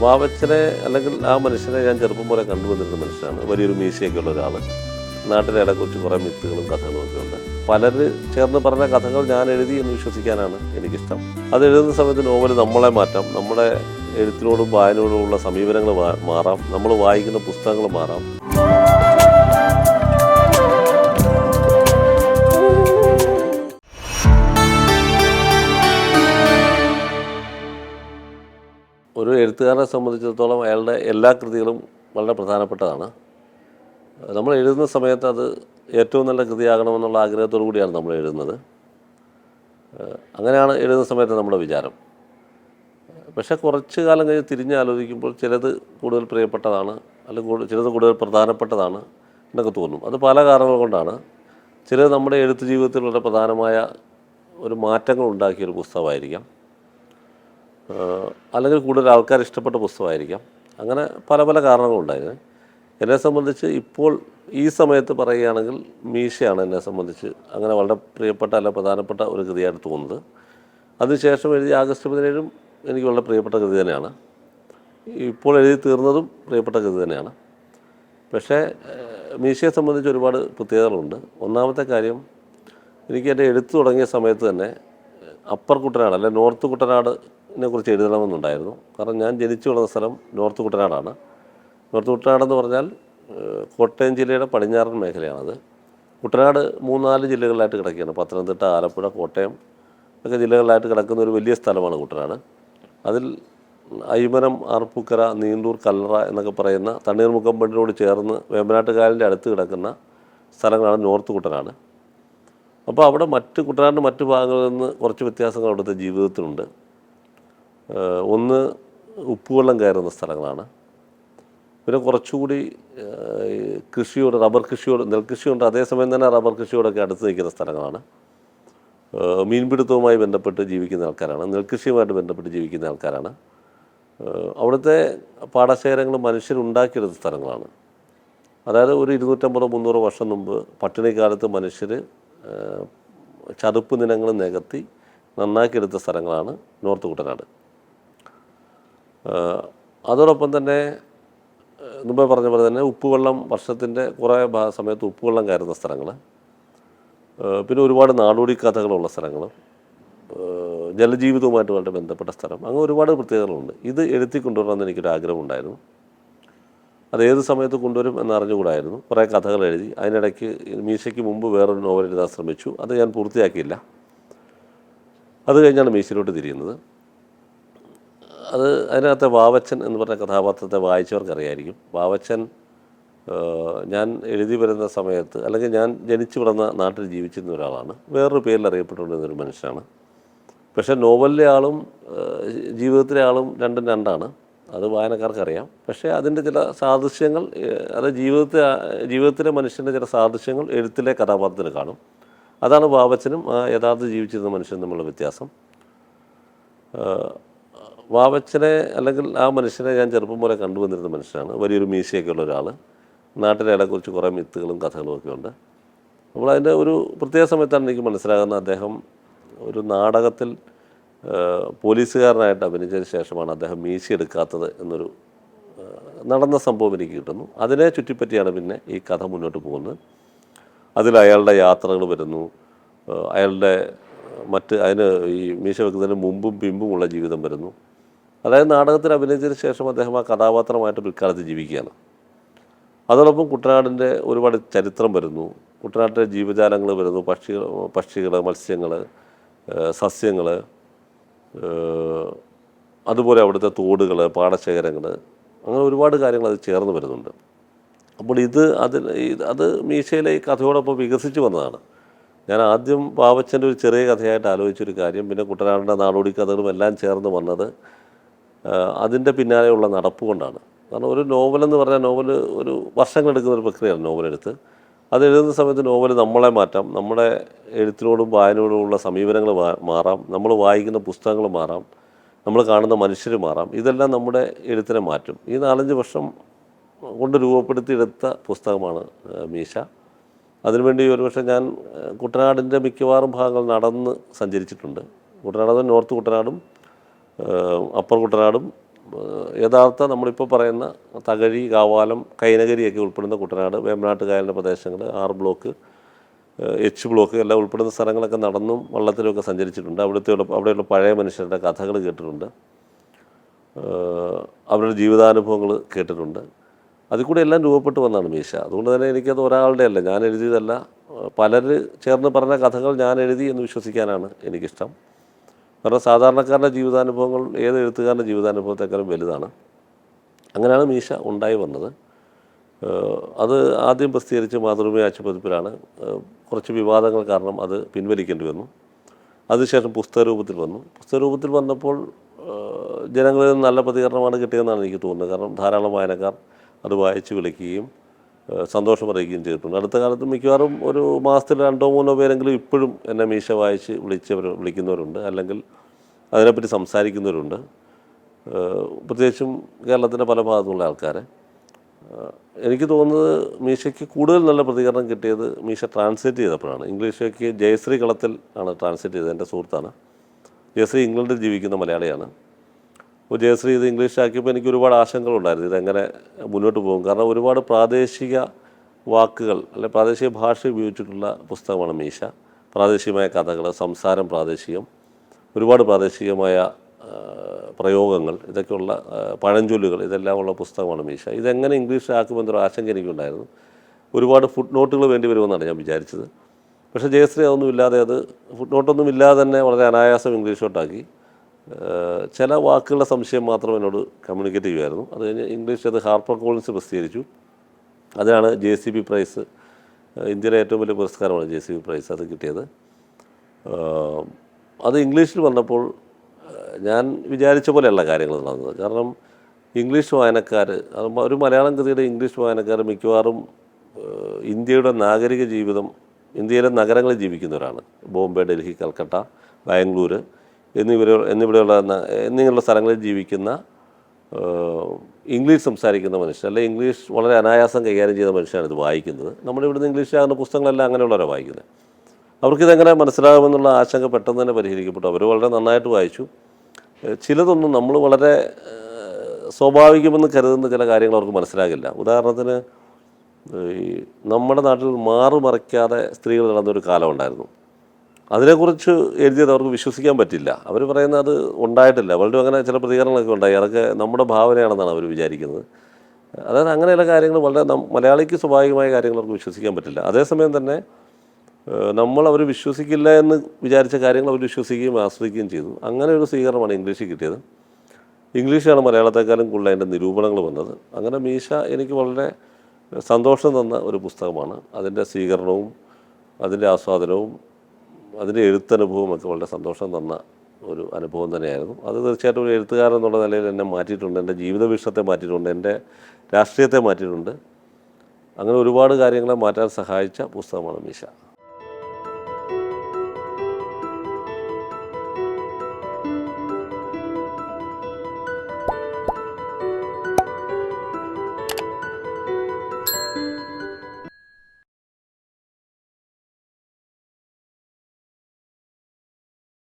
വാവച്ചനെ അല്ലെങ്കിൽ ആ മനുഷ്യനെ ഞാൻ ചെറുപ്പം പോലെ കണ്ടുവന്നിരുന്ന മനുഷ്യനാണ്. വലിയൊരു മീശയൊക്കെ ഉള്ള ഒരാൾ നാട്ടിലെ ഇടക്കുറിച്ച് കുറേ മിത്തുകളും കഥകളും ഒക്കെ ഉണ്ട്. പലർ ചേർന്ന് പറഞ്ഞ കഥകൾ ഞാൻ എഴുതി എന്ന് വിശ്വസിക്കാനാണ് എനിക്കിഷ്ടം. അത് എഴുതുന്ന സമയത്ത് നോവൽ നമ്മളെ മാറ്റാം. നമ്മുടെ എഴുത്തിനോടും വായനയോടുമുള്ള സമീപനങ്ങൾ മാറാം. നമ്മൾ വായിക്കുന്ന പുസ്തകങ്ങൾ മാറാം. എഴുത്തുകാരനെ സംബന്ധിച്ചിടത്തോളം അയാളുടെ എല്ലാ കൃതികളും വളരെ പ്രധാനപ്പെട്ടതാണ്. നമ്മൾ എഴുതുന്ന സമയത്ത് അത് ഏറ്റവും നല്ല കൃതിയാകണമെന്നുള്ള ആഗ്രഹത്തോടു കൂടിയാണ് നമ്മൾ എഴുതുന്നത്. അങ്ങനെയാണ് എഴുതുന്ന സമയത്ത് നമ്മുടെ വിചാരം. പക്ഷേ കുറച്ച് കാലം കഴിഞ്ഞ് തിരിഞ്ഞ് ആലോചിക്കുമ്പോൾ ചിലത് കൂടുതൽ പ്രിയപ്പെട്ടതാണ് അല്ലെങ്കിൽ ചിലത് കൂടുതൽ പ്രധാനപ്പെട്ടതാണ് എന്നൊക്കെ തോന്നും. അത് പല കാരണങ്ങൾ കൊണ്ടാണ്. ചിലത് നമ്മുടെ എഴുത്ത് ജീവിതത്തിൽ വളരെ പ്രധാനമായ ഒരു മാറ്റങ്ങൾ ഉണ്ടാക്കിയൊരു പുസ്തകമായിരിക്കാം. അല്ലെങ്കിൽ കൂടുതൽ ആൾക്കാർ ഇഷ്ടപ്പെട്ട പുസ്തകമായിരിക്കാം. അങ്ങനെ പല പല കാരണങ്ങളുണ്ടായിരുന്നു. എന്നെ സംബന്ധിച്ച് ഇപ്പോൾ ഈ സമയത്ത് പറയുകയാണെങ്കിൽ മീശയാണ് എന്നെ സംബന്ധിച്ച് അങ്ങനെ വളരെ പ്രിയപ്പെട്ട അല്ല പ്രധാനപ്പെട്ട ഒരു കൃതിയായിട്ട് തോന്നുന്നത്. അതിനുശേഷം എഴുതിയ ആഗസ്റ്റ് പതിനേഴും എനിക്ക് വളരെ പ്രിയപ്പെട്ട കൃതി തന്നെയാണ്. ഇപ്പോൾ എഴുതി തീർന്നതും പ്രിയപ്പെട്ട കൃതി തന്നെയാണ്. പക്ഷേ മീശയെ സംബന്ധിച്ച് ഒരുപാട് പ്രത്യേകതകളുണ്ട്. ഒന്നാമത്തെ കാര്യം എനിക്ക് എന്റെ എഴുത്ത് തുടങ്ങിയ സമയത്ത് തന്നെ അപ്പർ കുട്ടനാട് അല്ലെ നോർത്ത് കുട്ടനാടിനെ കുറിച്ച് എഴുതണമെന്നുണ്ടായിരുന്നു. കാരണം ഞാൻ ജനിച്ചു വളർന്ന സ്ഥലം നോർത്ത് കുട്ടനാടാണ്. നോർത്ത് കുട്ടനാടെന്ന് പറഞ്ഞാൽ കോട്ടയം ജില്ലയുടെ പടിഞ്ഞാറൻ മേഖലയാണത്. കുട്ടനാട് മൂന്നാൽ ജില്ലകളിലായിട്ട് കിടക്കുകയാണ്. പത്തനംതിട്ട ആലപ്പുഴ കോട്ടയം ഒക്കെ ജില്ലകളിലായിട്ട് കിടക്കുന്ന ഒരു വലിയ സ്ഥലമാണ് കുട്ടനാട്. അതിൽ അയ്മനം ആർപ്പുക്കര നീണ്ടൂർ കല്ലറ എന്നൊക്കെ പറയുന്ന തണ്ണീർമുക്കം ബണ്ടിനോട് ചേർന്ന് വേമ്പനാട്ടുകാലിന്റെ അടുത്ത് കിടക്കുന്ന സ്ഥലങ്ങളാണ് നോർത്ത് കുട്ടനാട്. അപ്പോൾ അവിടെ മറ്റ് കുട്ടനാടിന്റെ മറ്റു ഭാഗങ്ങളിൽ നിന്ന് കുറച്ച് വ്യത്യാസങ്ങൾ അവിടുത്തെ ജീവിതത്തിലുണ്ട്. ഒന്ന് ഉപ്പുവെള്ളം കയറുന്ന സ്ഥലങ്ങളാണ്. പിന്നെ കുറച്ചുകൂടി കൃഷിയോട് റബ്ബർ കൃഷിയോട് നെൽകൃഷിയുണ്ട് അതേസമയം തന്നെ റബ്ബർ കൃഷിയോടൊക്കെ അടുത്ത് നിൽക്കുന്ന സ്ഥലങ്ങളാണ്. മീൻപിടുത്തവുമായി ബന്ധപ്പെട്ട് ജീവിക്കുന്ന ആൾക്കാരാണ്. നെൽകൃഷിയുമായിട്ട് ബന്ധപ്പെട്ട് ജീവിക്കുന്ന ആൾക്കാരാണ്. അവിടുത്തെ പാടശേഖരങ്ങൾ മനുഷ്യരുണ്ടാക്കിയെടുത്ത സ്ഥലങ്ങളാണ്. അതായത് ഒരു ഇരുന്നൂറ്റമ്പതോ മുന്നൂറോ വർഷം മുമ്പ് പട്ടിണിക്കാലത്ത് മനുഷ്യർ ചതുപ്പ് നിലങ്ങൾ നികത്തി നന്നാക്കിയെടുത്ത സ്ഥലങ്ങളാണ് നോർത്ത് കുട്ടനാട്. അതോടൊപ്പം തന്നെ മുമ്പേ പറഞ്ഞ പോലെ തന്നെ ഉപ്പുവെള്ളം വർഷത്തിന്റെ കുറേ സമയത്ത് ഉപ്പുവെള്ളം കയറുന്ന സ്ഥലങ്ങൾ പിന്നെ ഒരുപാട് നാടോടി കഥകളുള്ള സ്ഥലങ്ങൾ ജലജീവിതവുമായിട്ട് ബന്ധപ്പെട്ട സ്ഥലം. അങ്ങനെ ഒരുപാട് പ്രത്യേകതകളുണ്ട്. ഇത് എഴുത്തി കൊണ്ടുവരണമെന്ന് എനിക്കൊരു ആഗ്രഹമുണ്ടായിരുന്നു അത് ഏത് സമയത്ത് കൊണ്ടുവരും എന്നറിഞ്ഞുകൂടായിരുന്നു. കുറേ കഥകൾ എഴുതി അതിനിടയ്ക്ക് മീശയ്ക്ക് മുമ്പ് വേറൊരു നോവൽ എഴുതാൻ ശ്രമിച്ചു. അത് ഞാൻ പൂർത്തിയാക്കിയില്ല. അത് കഴിഞ്ഞാണ് മീശയിലോട്ട് തിരിയുന്നത്. അത് അതിനകത്തെ വാവച്ചൻ എന്ന് പറഞ്ഞ കഥാപാത്രത്തെ വായിച്ചവർക്കറിയായിരിക്കും. വാവച്ചൻ ഞാൻ എഴുതി വരുന്ന സമയത്ത് അല്ലെങ്കിൽ ഞാൻ ജനിച്ചു വളർന്ന നാട്ടിൽ ജീവിച്ചിരുന്ന ഒരാളാണ്. വേറൊരു പേരിൽ അറിയപ്പെട്ടുകൊണ്ടിരുന്ന ഒരു മനുഷ്യനാണ്. പക്ഷേ നോവലിലെ ആളും ജീവിതത്തിലെ ആളും രണ്ടും രണ്ടാണ്. അത് വായനക്കാർക്കറിയാം. പക്ഷേ അതിന്റെ ചില സാദൃശ്യങ്ങൾ അത് ജീവിതത്തെ ജീവിതത്തിലെ മനുഷ്യന്റെ ചില സാദൃശ്യങ്ങൾ എഴുത്തിലെ കഥാപാത്രത്തിന് കാണും. അതാണ് വാവച്ചനും ആ യഥാർത്ഥ ജീവിച്ചിരുന്ന മനുഷ്യനും തമ്മിലുള്ള വ്യത്യാസം. വാവച്ചനെ അല്ലെങ്കിൽ ആ മനുഷ്യനെ ഞാൻ ചെറുപ്പം പോലെ കണ്ടുവന്നിരുന്ന മനുഷ്യനാണ്. വലിയൊരു മീശയൊക്കെ ഉള്ള ഒരാൾ നാട്ടിലെ ഇടയെക്കുറിച്ച് കുറേ മിത്തുകളും കഥകളും ഒക്കെ ഉണ്ട്. അപ്പോൾ അതിന്റെ ഒരു പ്രത്യേക സമയത്താണ് എനിക്ക് മനസ്സിലാകുന്നത് അദ്ദേഹം ഒരു നാടകത്തിൽ പോലീസുകാരനായിട്ട് അഭിനയിച്ചതിന് ശേഷമാണ് അദ്ദേഹം മീശ എടുക്കാത്തത് എന്നൊരു നടന്ന സംഭവം എനിക്ക് കിട്ടുന്നു. അതിനെ ചുറ്റിപ്പറ്റിയാണ് പിന്നെ ഈ കഥ മുന്നോട്ട് പോകുന്നത്. അതിൽ അയാളുടെ യാത്രകൾ വരുന്നു. അയാളുടെ മറ്റ് അതിന് ഈ മീശ വെക്കുന്നതിന് മുമ്പും പിമ്പുമുള്ള ജീവിതം വരുന്നു. അതായത് നാടകത്തിൽ അഭിനയിച്ചതിന് ശേഷം അദ്ദേഹം ആ കഥാപാത്രമായിട്ട് പിൽക്കാലത്ത് ജീവിക്കുകയാണ്. അതോടൊപ്പം കുട്ടനാടിന്റെ ഒരുപാട് ചരിത്രം വരുന്നു. കുട്ടനാട്ടിലെ ജീവജാലങ്ങൾ വരുന്നു. പക്ഷികൾ പക്ഷികൾ മത്സ്യങ്ങൾ സസ്യങ്ങൾ അതുപോലെ അവിടുത്തെ തോടുകൾ പാടശേഖരങ്ങൾ അങ്ങനെ ഒരുപാട് കാര്യങ്ങൾ അത് ചേർന്ന് വരുന്നുണ്ട്. അപ്പോൾ ഇത് അതിൽ അത് മീശയിലെ ഈ കഥയോടൊപ്പം വികസിച്ച് വന്നതാണ്. ഞാൻ ആദ്യം പാവച്ചന്റെ ഒരു ചെറിയ കഥയായിട്ട് ആലോചിച്ചൊരു കാര്യം പിന്നെ കുട്ടനാടിന്റെ നാടോടി കഥകളും എല്ലാം ചേർന്ന് വന്നത് അതിന്റെ പിന്നാലെയുള്ള നടപ്പ് കൊണ്ടാണ്. കാരണം ഒരു നോവൽ എന്ന് പറഞ്ഞാൽ നോവൽ ഒരു വർഷങ്ങളെടുക്കുന്ന ഒരു പ്രക്രിയയാണ് നോവലെടുത്ത് അത് എഴുതുന്ന സമയത്ത് നോവൽ നമ്മളെ മാറ്റാം നമ്മുടെ എഴുത്തിനോടും വായനയോടുമുള്ള സമീപനങ്ങൾ മാറാം നമ്മൾ വായിക്കുന്ന പുസ്തകങ്ങൾ മാറാം നമ്മൾ കാണുന്ന മനുഷ്യർ മാറാം ഇതെല്ലാം നമ്മുടെ എഴുത്തിനെ മാറ്റും. ഈ നാലഞ്ച് വർഷം കൊണ്ട് രൂപപ്പെടുത്തിയെടുത്ത പുസ്തകമാണ് മീശ. അതിനുവേണ്ടി ഒരുപക്ഷെ ഞാൻ കുട്ടനാടിന്റെ മിക്കവാറും ഭാഗങ്ങൾ നടന്ന് സഞ്ചരിച്ചിട്ടുണ്ട്. കുട്ടനാട് നോർത്ത് കുട്ടനാടും അപ്പർ കുട്ടനാടും യഥാർത്ഥ നമ്മളിപ്പോൾ പറയുന്ന തകഴി കാവാലം കൈനകരിയൊക്കെ ഉൾപ്പെടുന്ന കുട്ടനാട് വേമ്പനാട്ട് കായലിന്റെ പ്രദേശങ്ങൾ ആർ ബ്ലോക്ക് എച്ച് ബ്ലോക്ക് എല്ലാം ഉൾപ്പെടുന്ന സ്ഥലങ്ങളൊക്കെ നടന്നും വള്ളത്തിലുമൊക്കെ സഞ്ചരിച്ചിട്ടുണ്ട്. അവിടുത്തെ അവിടെയുള്ള പഴയ മനുഷ്യരുടെ കഥകൾ കേട്ടിട്ടുണ്ട്. അവരുടെ ജീവിതാനുഭവങ്ങൾ കേട്ടിട്ടുണ്ട്. അതിൽ കൂടെ എല്ലാം രൂപപ്പെട്ടു വന്നാണ് മീശ. അതുകൊണ്ട് തന്നെ എനിക്കത് ഒരാളുടെ അല്ല ഞാൻ എഴുതിയതല്ല. പലർ ചേർന്ന് പറഞ്ഞ കഥകൾ ഞാൻ എഴുതി എന്ന് വിശ്വസിക്കാനാണ് എനിക്കിഷ്ടം. കാരണം സാധാരണക്കാരുടെ ജീവിതാനുഭവങ്ങൾ ഏത് എഴുത്തുകാരന്റെ ജീവിതാനുഭവത്തെക്കാളും വലുതാണ്. അങ്ങനെയാണ് മീശ ഉണ്ടായി വന്നത്. അത് ആദ്യം പ്രസിദ്ധീകരിച്ച മാതൃഭൂമി ആഴ്ചപ്പതിപ്പിലാണ്. കുറച്ച് വിവാദങ്ങൾ കാരണം അത് പിൻവലിക്കേണ്ടി വന്നു. അതിനുശേഷം പുസ്തകരൂപത്തിൽ വന്നു. പുസ്തകരൂപത്തിൽ വന്നപ്പോൾ ജനങ്ങളിൽ നിന്ന് നല്ല പ്രതികരണമാണ് കിട്ടിയതെന്നാണ് എനിക്ക് തോന്നുന്നത്. കാരണം ധാരാളം വായനക്കാർ അത് വായിച്ച് വിളിക്കുകയും സന്തോഷം അറിയിക്കുകയും ചെയ്തിട്ടുണ്ട്. അടുത്ത കാലത്ത് മിക്കവാറും ഒരു മാസത്തിൽ രണ്ടോ മൂന്നോ പേരെങ്കിലും ഇപ്പോഴും എന്നെ മീശ വായിച്ച് വിളിച്ചവർ വിളിക്കുന്നവരുണ്ട്. അല്ലെങ്കിൽ അതിനെപ്പറ്റി സംസാരിക്കുന്നവരുണ്ട്. പ്രത്യേകിച്ചും കേരളത്തിന്റെ പല ഭാഗത്തുള്ള ആൾക്കാരെ. എനിക്ക് തോന്നുന്നത് മീശയ്ക്ക് കൂടുതൽ നല്ല പ്രതികരണം കിട്ടിയത് മീശ ട്രാൻസ്ലേറ്റ് ചെയ്തപ്പോഴാണ്. ഇംഗ്ലീഷിലേക്ക് ജയശ്രീ കളത്തിൽ ആണ് ട്രാൻസ്ലേറ്റ് ചെയ്തത് എന്റെ സുഹൃത്താണ്. ജയശ്രീ ഇംഗ്ലണ്ടിൽ ജീവിക്കുന്ന മലയാളിയാണ്. അപ്പോൾ ജയശ്രീ ഇത് ഇംഗ്ലീഷിലാക്കിയപ്പോൾ എനിക്ക് ഒരുപാട് ആശങ്കകളുണ്ടായിരുന്നു. ഇതെങ്ങനെ മുന്നോട്ട് പോകും? കാരണം ഒരുപാട് പ്രാദേശിക വാക്കുകൾ അല്ലെ പ്രാദേശിക ഭാഷ ഉപയോഗിച്ചിട്ടുള്ള പുസ്തകമാണ് മീശ. പ്രാദേശികമായ കഥകൾ സംസാരം പ്രാദേശികം ഒരുപാട് പ്രാദേശികമായ പ്രയോഗങ്ങൾ ഇതൊക്കെയുള്ള പഴഞ്ചൊല്ലുകൾ ഇതെല്ലാം ഉള്ള പുസ്തകമാണ് മീശ. ഇതെങ്ങനെ ഇംഗ്ലീഷിലാക്കുമെന്നൊരു ആശങ്ക എനിക്കുണ്ടായിരുന്നു. ഒരുപാട് ഫുട് നോട്ടുകൾ വേണ്ടി വരുമെന്നാണ് ഞാൻ വിചാരിച്ചത്. പക്ഷേ ജയശ്രീ അതൊന്നും ഇല്ലാതെ അത് ഫുട് നോട്ടൊന്നും ഇല്ലാതെ തന്നെ വളരെ അനായാസം ഇംഗ്ലീഷോട്ടാക്കി ചില വാക്കുകളുടെ സംശയം മാത്രം എന്നോട് കമ്മ്യൂണിക്കേറ്റ് ചെയ്യുമായിരുന്നു അത് കഴിഞ്ഞ് ഇംഗ്ലീഷ് അത് ഹാർപ്പർ കോളിൻസ് പ്രസിദ്ധീകരിച്ചു. അതിനാണ് ജെ സി ബി പ്രൈസ് ഇന്ത്യയിലെ ഏറ്റവും വലിയ പുരസ്കാരമാണ് ജെ സി ബി പ്രൈസ് അത് കിട്ടിയത്. അത് ഇംഗ്ലീഷിൽ വന്നപ്പോൾ ഞാൻ വിചാരിച്ച പോലെയല്ല കാര്യങ്ങൾ നടന്നത്. കാരണം ഇംഗ്ലീഷ് വായനക്കാർ ഒരു മലയാളം കൃതിയുടെ ഇംഗ്ലീഷ് വായനക്കാർ മിക്കവാറും ഇന്ത്യയുടെ നാഗരിക ജീവിതം ഇന്ത്യയിലെ നഗരങ്ങളിൽ ജീവിക്കുന്നവരാണ്. ബോംബെ ഡൽഹി കൽക്കട്ട ബാംഗ്ലൂർ എന്നിവരെ എന്നിവിടെയുള്ള എന്നിങ്ങനെയുള്ള സ്ഥലങ്ങളിൽ ജീവിക്കുന്ന ഇംഗ്ലീഷ് സംസാരിക്കുന്ന മനുഷ്യൻ അല്ലെങ്കിൽ ഇംഗ്ലീഷ് വളരെ അനായാസം കൈകാര്യം ചെയ്യുന്ന മനുഷ്യനാണ് ഇത് വായിക്കുന്നത്. നമ്മുടെ ഇവിടുന്ന് ഇംഗ്ലീഷിലാകുന്ന പുസ്തകങ്ങളെല്ലാം അങ്ങനെയുള്ളവരാണ് വായിക്കുന്നത് അവർക്കിതെങ്ങനെ മനസ്സിലാകുമെന്നുള്ള ആശങ്ക പെട്ടെന്ന് തന്നെ പരിഹരിക്കപ്പെട്ടു. അവർ വളരെ നന്നായിട്ട് വായിച്ചു. ചിലതൊന്നും നമ്മൾ വളരെ സ്വാഭാവികമെന്ന് കരുതുന്ന ചില കാര്യങ്ങൾ അവർക്ക് മനസ്സിലാകില്ല. ഉദാഹരണത്തിന് ഈ നമ്മുടെ നാട്ടിൽ മാറുമറിക്കാതെ സ്ത്രീകൾ നടന്നൊരു കാലമുണ്ടായിരുന്നു അതിനെക്കുറിച്ച് എഴുതിയത് അവർക്ക് വിശ്വസിക്കാൻ പറ്റില്ല. അവർ പറയുന്നത് അത് ഉണ്ടായിട്ടില്ല. അവരുടെ അങ്ങനെ ചില പ്രതികരണങ്ങളൊക്കെ ഉണ്ടായി. അതൊക്കെ നമ്മുടെ ഭാവനയാണെന്നാണ് അവർ വിചാരിക്കുന്നത്. അതായത് അങ്ങനെയുള്ള കാര്യങ്ങൾ വളരെ മലയാളിക്ക് സ്വാഭാവികമായ കാര്യങ്ങൾ അവർക്ക് വിശ്വസിക്കാൻ പറ്റില്ല. അതേസമയം തന്നെ നമ്മൾ അവർ വിശ്വസിക്കില്ല എന്ന് വിചാരിച്ച കാര്യങ്ങൾ അവർ വിശ്വസിക്കുകയും ആസ്വദിക്കുകയും ചെയ്തു. അങ്ങനെ ഒരു സ്വീകരണമാണ് ഇംഗ്ലീഷിൽ കിട്ടിയത്. ഇംഗ്ലീഷാണ് മലയാളത്തെക്കാളും കൂടുതൽ അതിന്റെ നിരൂപണങ്ങൾ വന്നത്. അങ്ങനെ മീശ എനിക്ക് വളരെ സന്തോഷം തന്ന ഒരു പുസ്തകമാണ്. അതിന്റെ സ്വീകരണവും അതിന്റെ ആസ്വാദനവും അതിന്റെ എഴുത്തനുഭവം ഒക്കെ വളരെ സന്തോഷം തന്ന ഒരു അനുഭവം തന്നെയായിരുന്നു. അത് തീർച്ചയായിട്ടും ഒരു എഴുത്തുകാരൻ എന്നുള്ള നിലയിൽ എന്നെ മാറ്റിയിട്ടുണ്ട്. എന്റെ ജീവിത വീക്ഷണത്തെ മാറ്റിയിട്ടുണ്ട്. എന്റെ രാഷ്ട്രീയത്തെ മാറ്റിയിട്ടുണ്ട്. അങ്ങനെ ഒരുപാട് കാര്യങ്ങളെ മാറ്റാൻ സഹായിച്ച പുസ്തകമാണ് മീശ.